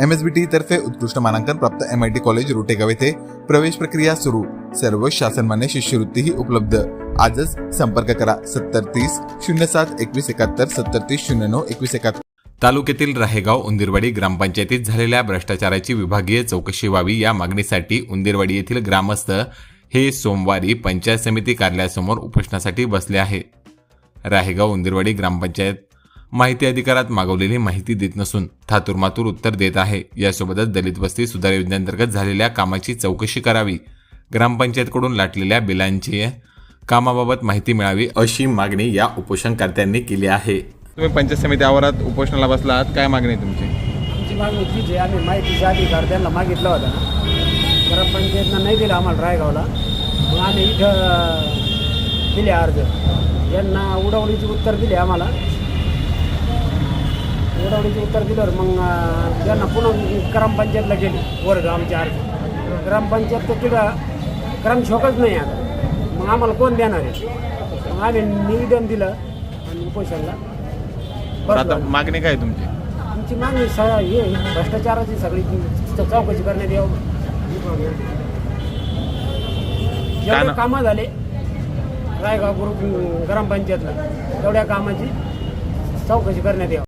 M S बी T तर्फे उत्कृष्ट मानांकन प्राप्त M I T college Rotegaon येथे प्रवेश प्रक्रिया सुरू. सर्व शासनमान्य शिष्यवृत्तीही उपलब्ध. आजच संपर्क करा. सत्तर तीस शून्य सात एकवीस एकाहत्तर सत्तर तीस शून्य नऊ एकवीस एकाहत्तर. तालुक्यातील राहेगाव उंदिरवाडी ग्रामपंचायतीत झालेल्या भ्रष्टाचाराची विभागीय चौकशी व्हावी या मागणीसाठी उंदिरवाडी येथील ग्रामस्थ हे सोमवारी पंचायत समिती कार्यालयासमोर उपोषणासाठी बसले आहे राहेगाव उंदिरवाडी ग्रामपंचायत माहिती अधिकारात मागवलेली माहिती देत नसून थातुरमातूर उत्तर देत आहे. यासोबतच दलित वस्ती सुधार योजनेअंतर्गत झालेल्या कामाची चौकशी करावी. ग्रामपंचायतकडून लाटलेल्या बिलांची कामाबाबत माहिती मिळावी अशी मागणी या उपोषणकर्त्यांनी केली आहे. तुम्ही पंचायत समिती आवारात उपोषणाला बसला आहात काय मागणी आहे तुमची? आमची मागणी तीच आहे आम्ही माहितीचा अधिकार त्यांना मागितला होता ग्रामपंचायतनं नाही दिला आम्हाला रायगावला. मग आम्ही इथं दिले अर्ज. यांना उडवणीचे उत्तर दिले आम्हाला. उडवणीचे उत्तर दिल्यावर मग त्यांना पुन्हा ग्रामपंचायतला गेले वर्ग आमचे अर्ज ग्रामपंचायत तर तिथं ग्रामशोकच नाही आता. मग आम्हाला कोण देणार आहे? मग आम्ही निवेदन दिलं आणि उपोषणला. आता मागणी काय तुमची? आमची मागणी स हे भ्रष्टाचाराची सगळी चौकशी करण्यात यावं. जेवढे कामं झाले. रायगाव ग्रुप ग्रामपंचायतला. तेवढ्या कामाची चौकशी करण्यात यावं.